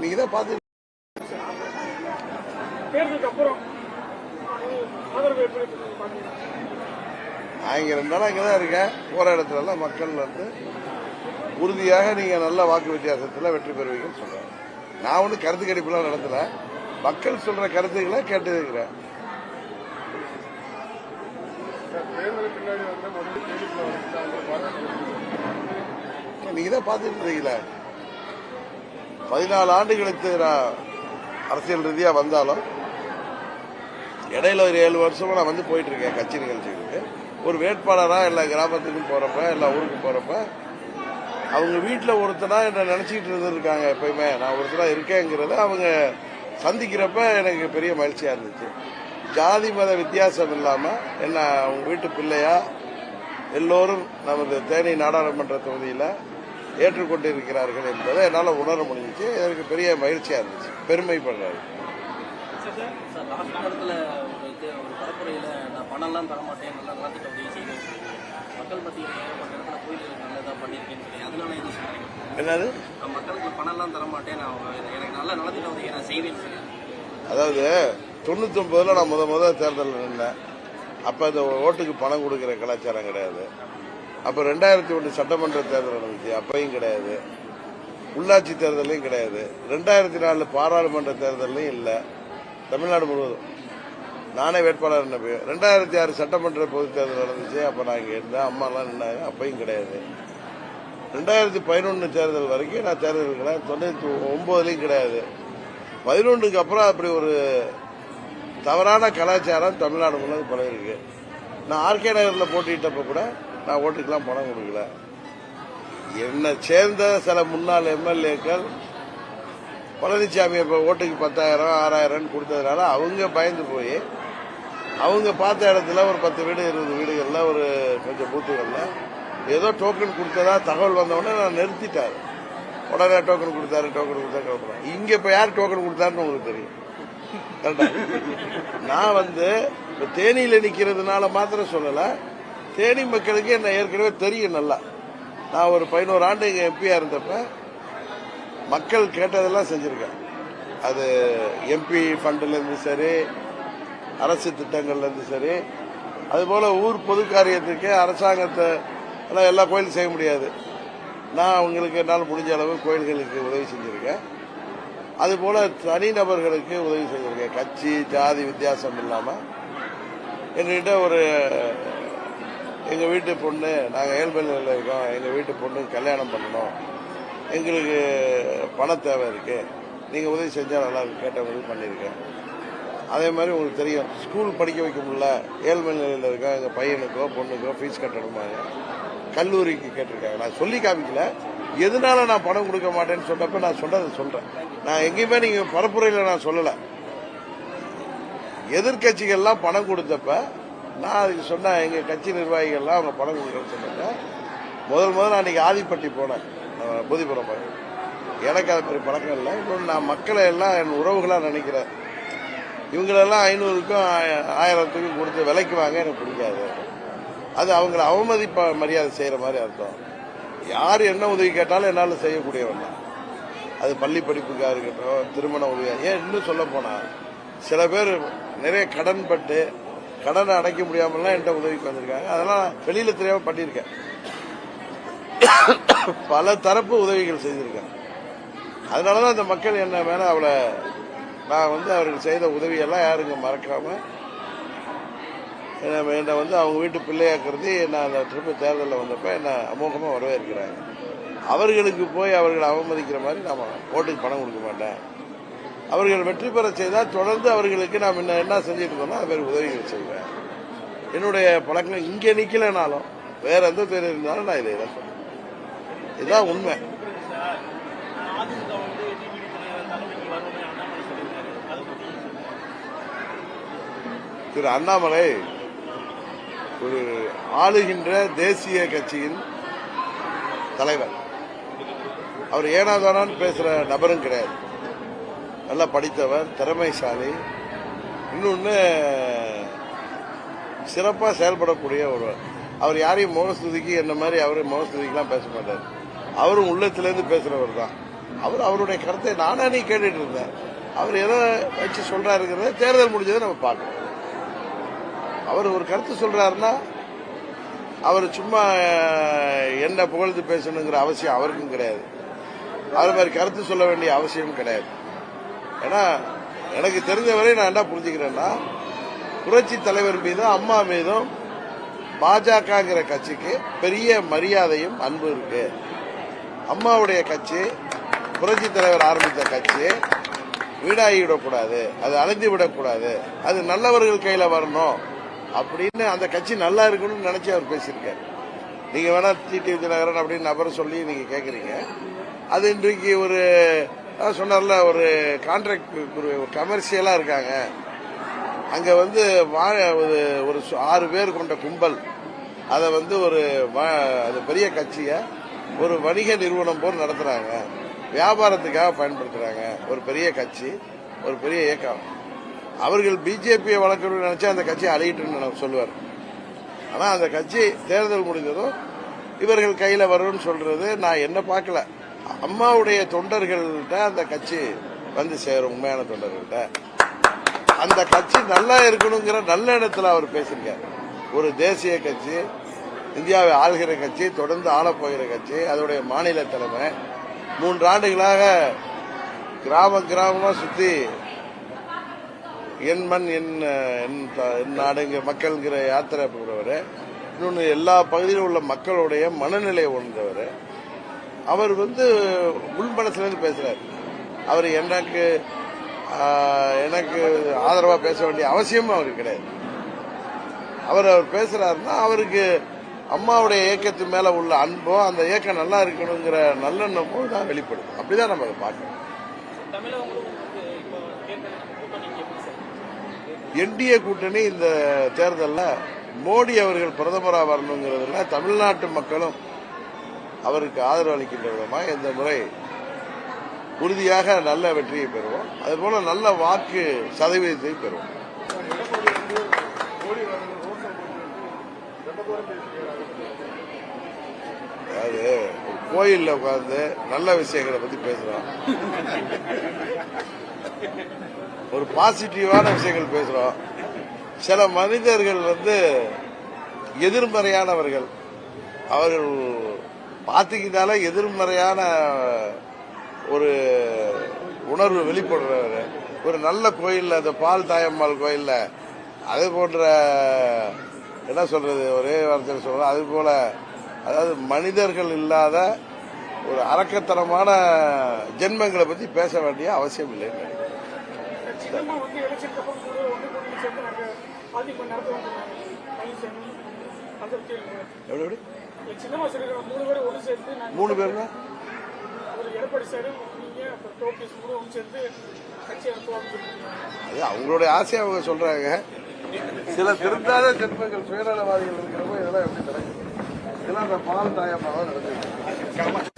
நீங்க தான் பார்த்து நான் இங்க ரெண்டு நாளா இங்கே தான் இருக்கேன் போகிற இடத்துலலாம் மக்கள் வந்து உறுதியாக நீங்கள் நல்ல வாக்கு வித்தியாசத்தில் வெற்றி பெறுவீங்கன்னு சொல்கிறேன் நான் ஒன்றும் கருத்து கணிப்புலாம் நடத்தல. மக்கள் சொல்கிற கருத்துக்களை கேட்டு இருக்கிறேன் தேர்தலுக்கு பின்னாடி வந்து மறுபடியும் தேர்தலுக்குள்ள வந்து நீங்க தான் பார்த்துட்டு இருக்கீங்களே. பதினாலு ஆண்டு கழித்து நான் அரசியல் ரீதியா வந்தாலும் இடையில ஒரு ஏழு வருஷமா நான் வந்து போயிட்டு இருக்கேன் கட்சி நிகழ்ச்சிகளுக்கு. ஒரு வேட்பாளரா எல்லா கிராமத்துக்கும் போறப்ப எல்லா ஊருக்கும் போறப்ப அவங்க வீட்டில் ஒருத்தனா என்ன நினச்சிக்கிட்டு இருந்திருக்காங்க எப்பயுமே. நான் ஒருத்தனா இருக்கேங்கிறத அவங்க சந்திக்கிறப்ப எனக்கு பெரிய மகிழ்ச்சியா இருந்துச்சு. ஜாதி மத வித்தியாசம் இல்லாம என்ன அவங்க வீட்டு பிள்ளையா எல்லோரும் நமது தேனி நாடாளுமன்ற தொகுதியில் ஏற்றுக்கொண்டிருக்கிறார்கள் என்பதை என்னால் உணர முடிஞ்சிச்சு. எனக்கு பெரிய மகிழ்ச்சியா இருந்துச்சு. பெருமைப்படுறாரு என்னது? அதாவது தொண்ணூத்தொன்பதுல நான் முத முத தேர்தலில் நின்றேன் அப்போ அந்த ஓட்டுக்கு பணம் கொடுக்குற கலாச்சாரம் கிடையாது. அப்போ ரெண்டாயிரத்தி ஒன்று சட்டமன்ற தேர்தல் நடந்துச்சு அப்பையும் கிடையாது. உள்ளாட்சி தேர்தலையும் கிடையாது. ரெண்டாயிரத்தி நாலு பாராளுமன்ற தேர்தலையும் இல்லை. தமிழ்நாடு முழுவதும். நானே வேட்பாளர் நின்னப்போ ரெண்டாயிரத்தி ஆறு சட்டமன்ற பொதுத் தேர்தல் நடந்துச்சு அப்போ நான் இங்கே இருந்தேன். அம்மாலாம் நின்னாங்க அப்பையும் கிடையாது. ரெண்டாயிரத்தி பதினொன்று தேர்தல் வரைக்கும் நான் தேர்தல் கிடையாது தொண்ணூற்றி ஒன்பதுலையும் கிடையாது. பதினொன்றுக்கு அப்புறம் அப்படி ஒரு தவறான கலாச்சாரம் தமிழ்நாடு முழுவதும் பல இருக்கு நான் ஆர்கே நகரில் போட்டிட்டப்ப கூட நான் ஓட்டுக்கெல்லாம் பணம் கொடுக்கல. என்னை சேர்ந்த சில முன்னாள் எம்எல்ஏக்கள் பழனிசாமி இப்போ ஓட்டுக்கு பத்தாயிரம் ஆறாயிரம் கொடுத்ததுனால அவங்க பயந்து போய் அவங்க பார்த்த இடத்துல ஒரு பத்து வீடு இருபது வீடுகள்ல ஒரு கொஞ்சம் பூத்துகள்ல ஏதோ டோக்கன் கொடுத்ததா தகவல் வந்த நான் நிறுத்திட்டார் உடனே டோக்கன் கொடுத்தாரு டோக்கன் கொடுத்தா டோக்கன் இங்க இப்ப யார் டோக்கன் கொடுத்தாருன்னு உங்களுக்கு தெரியும். கரெக்டா? நான் வந்து இப்ப தேனியில நிக்கிறதுனால மாத்திரம் சொல்லலை. தேனி மக்களுக்கு என்ன ஏற்கனவே தெரியும் நல்லா. நான் ஒரு பதினோரு ஆண்டு இங்கே எம்பியாக இருந்தப்ப மக்கள் கேட்டதெல்லாம் செஞ்சுருக்கேன். அது எம்பி ஃபண்டுலேருந்து சரி அரசு திட்டங்கள்லேருந்து சரி அதுபோல் ஊர் பொது காரியத்துக்கு அரசாங்கத்தை எல்லாம் எல்லா கோயிலும் செய்ய முடியாது. நான் அவங்களுக்கு என்னால் முடிஞ்ச அளவு கோயில்களுக்கு உதவி செஞ்சுருக்கேன். அதுபோல் தனிநபர்களுக்கு உதவி செஞ்சுருக்கேன். கட்சி ஜாதி வித்தியாசம் இல்லாமல் என்கிட்ட ஒரு எங்கள் வீட்டு பொண்ணு நாங்கள் ஏழ்மை இருக்கோம். எங்கள் வீட்டு பொண்ணு கல்யாணம் பண்ணணும். எங்களுக்கு பண தேவை இருக்கு. நீங்கள் உதவி செஞ்சால் நல்லா இருக்கும். உதவி பண்ணியிருக்கேன் அதே மாதிரி உங்களுக்கு தெரியும் ஸ்கூல் படிக்க வைக்க முடியல. ஏழ்மை நிலையில் இருக்கோம். எங்கள் பையனுக்கோ பொண்ணுக்கோ ஃபீஸ் கட்டணுமாங்க. கல்லூரிக்கு கேட்டிருக்காங்க. நான் சொல்லி காமிக்கல. எதனால நான் பணம் கொடுக்க மாட்டேன்னு சொன்னப்ப நான் சொன்னதை சொல்கிறேன் நான் எங்கேயுமே நீங்கள் பரப்புரையில் நான் சொல்லலை. எதிர்கட்சிகள்லாம் பணம் கொடுத்தப்ப நான் அதுக்கு சொன்னேன் எங்கள் கட்சி நிர்வாகிகள்லாம் அவங்க பணம் கொடுக்குறேன்னு சொன்னாங்க. முதல் முதல் நான் அன்றைக்கி ஆதிப்பட்டி போனேன். போதிபுரம் பூதிபுரம் போய் எனக்கு அது பெரிய பழக்கம் இல்லை. இன்னொன்று நான் மக்களை எல்லாம் என் உறவுகளாக நினைக்கிறேன். இவங்களெல்லாம் ஐநூறுக்கும் ஆயிரத்துக்கும் கொடுத்து விலைக்கு வாங்க எனக்கு பிடிக்காது. அது அவங்கள அவமதிப்ப மரியாதை செய்கிற மாதிரி அர்த்தம். யார் என்ன உதவி கேட்டாலும் என்னால் செய்யக்கூடியவன் தான் அது பள்ளி படிப்புக்காக இருக்கட்டும் திருமண உதவியாக ஏன் இன்னும் சொல்ல போனால் சில பேர் நிறைய கடன்பட்டு கடனை அடைக்க முடியாமலாம் என்கிட்ட உதவிக்கு வந்திருக்காங்க. அதெல்லாம் வெளியில் தெரியாமல் தெரியாம பண்ணியிருக்கேன். பல தரப்பு உதவிகள் செய்திருக்கேன். அதனாலதான் அந்த மக்கள் என்ன மேலே அவளை நான் வந்து அவர்கள் செய்த உதவியெல்லாம் யாருங்க மறக்காமல் என்னை என்னை வந்து அவங்க வீட்டு பிள்ளையாக்குறது நான் அந்த திருப்பி தேர்தலில் வந்தப்போ என்னை அமோகமாக வரவேற்கிறாங்க. அவர்களுக்கு போய் அவர்களை அவமதிக்கிற மாதிரி நாம் ஓட்டுக்கு பணம் கொடுக்க மாட்டேன். அவர்கள் வெற்றி பெற செய்தால் தொடர்ந்து அவர்களுக்கு நாம் என்ன என்ன செஞ்சுட்டு இருந்தோம்னா அது உதவிகள் செய்வேன். என்னுடைய பழக்கம் இங்கே நிக்கலைனாலும் வேற எந்த பேர் இருந்தாலும் நான் இதை தான் சொல்றேன். இதுதான் உண்மை. திரு அண்ணாமலை ஒரு ஆளுகின்ற தேசிய கட்சியின் தலைவர். அவர் ஏனாதானான்னு பேசுற நபரும் கிடையாது. நல்லா படித்தவர் திறமைசாலி. இன்னொன்று சிறப்பாக செயல்படக்கூடிய ஒருவர். அவர் யாரையும் முகஸ்துதிக்கு என்ன மாதிரி அவர் முகஸ்துதிக்கெல்லாம் பேச மாட்டார். அவரும் உள்ளத்திலேருந்து பேசுகிறவர் தான். அவர் அவருடைய கருத்தை நானே நீ கேட்டுட்டு இருந்தேன். அவர் எதை வச்சு சொல்கிறாருங்கிறத தேர்தல் முடிஞ்சதை நம்ம பார்க்கணும். அவர் ஒரு கருத்து சொல்கிறாருன்னா அவர் சும்மா என்ன புகழ்ந்து பேசணுங்கிற அவசியம் அவருக்கும் கிடையாது. அவர் மாதிரி கருத்து சொல்ல வேண்டிய அவசியம் கிடையாது. ஏன்னா எனக்கு தெரிஞ்சவரை நான் என்ன புரிஞ்சுக்கிறேன்னா புரட்சி தலைவர் மீதும் அம்மா மீதும் பாஜகங்கிற கட்சிக்கு பெரிய மரியாதையும் அன்பு இருக்கு. அம்மாவுடைய கட்சி புரட்சி தலைவர் ஆரம்பித்த கட்சி வீடாகி விடக்கூடாது அது அழிந்து விடக்கூடாது அது நல்லவர்கள் கையில வரணும் அப்படின்னு அந்த கட்சி நல்லா இருக்கணும்னு நினைச்சு அவர் பேசியிருக்காரு. நீங்க வேணா டிடி விஜயநகரன் அப்படின்னு நபர் சொல்லி நீங்க கேக்குறீங்க. அது இன்றைக்கு ஒரு அதான் சொன்னார்ல ஒரு கான்ட்ராக்ட் ஒரு கமர்ஷியலா இருக்காங்க. அங்கே வந்து வா- ஒரு ஒரு சு- ஆறு பேர் கொண்ட கும்பல். அதை வந்து ஒரு வா- அது பெரிய கட்சியை ஒரு வணிக நிறுவனம் போல் நடத்துகிறாங்க வியாபாரத்துக்காக பயன்படுத்துகிறாங்க ஒரு பெரிய கட்சி ஒரு பெரிய இயக்கம். அவர்கள் பிஜேபியை வளர்க்கணும்னு நினச்சா அந்த கட்சியை அழியிட்டுன்னு நான் சொல்லுவார் ஆனால் அந்த கட்சி தேர்தல் முடிந்ததும் இவர்கள் கையில் வரும்னு சொல்கிறது நான் என்ன பார்க்கல. அம்மாவுடைய தொண்டர்கள்ட்ட அந்த கட்சி வந்து சேரும் உண்மையான தொண்டர்கள்ட்ட. அந்த கட்சி நல்லா இருக்கணுங்கிற நல்ல இடத்துல அவர் பேசியிருக்காரு. ஒரு தேசிய கட்சி இந்தியாவை ஆள்கிற கட்சி தொடர்ந்து ஆளப்போகிற கட்சி அதோடைய மாநில தலைமை மூன்று ஆண்டுகளாக கிராம கிராமமா சுத்தி என் மண் என் என் த- என் நாடுங்கிற மக்கள்ங்கிற யாத்திரை போகிறவர் இன்னொன்று எல்லா பகுதியிலும் உள்ள மக்களுடைய மனநிலையை உணர்ந்தவர் அவர் வந்து உள்மனசுலேருந்து பேசுறாரு. அவர் எனக்கு எனக்கு ஆதரவா பேச வேண்டிய அவசியமும் அவருக்கு கிடையாது. அவர் அவர் பேசுறாருன்னா அவருக்கு அம்மாவுடைய இயக்கத்து மேல உள்ள அன்போ அந்த இயக்கம் நல்லா இருக்கணுங்கிற நல்லெண்ணமும் தான் வெளிப்படும். அப்படிதான் நம்ம அதை பார்க்கணும். என்டிஏ கூட்டணி இந்த தேர்தலில் மோடி அவர்கள் பிரதமராக வரணுங்கிறதுல தமிழ்நாட்டு மக்களும் அவருக்கு ஆதரவு அளிக்கின்ற விதமாக இந்த முறை உறுதியாக நல்ல வெற்றியை பெறுவோம். அதுபோல நல்ல வாக்கு சதவீதத்தை பெறுவோம். அதாவது ஒரு கோயில்ல உட்கார்ந்து நல்ல விஷயங்களை பத்தி பேசுறோம். ஒரு பாசிட்டிவான விஷயங்கள் பேசுறோம். சில மனிதர்கள் வந்து எதிர்மறையானவர்கள். அவர்கள் பார்த்துக்கிட்டாலே எதிர்மறையான ஒரு உணர்வு வெளிப்படுறவர் ஒரு நல்ல கோயிலில் அந்த பால் தாயம்மாள் கோயிலில் அது போன்ற என்ன சொல்கிறது ஒரே வார்த்தையில் சொல்றோம் அது போல் அதாவது மனிதர்கள் இல்லாத ஒரு அரக்கத்தனமான ஜென்மங்களை பற்றி பேச வேண்டிய அவசியம் இல்லைன்னு நினைக்கிறேன். எப்படி மூணு அது அவங்களுடைய ஆசையை அவங்க சொல்றாங்க. சில திருந்தாத ஜென்மங்கள் சுயநலவாதிகள் இருக்கிறப்ப இதெல்லாம் எப்படி நடக்கும் இதெல்லாம் அந்த பால் தாயமாக நடந்துருக்கு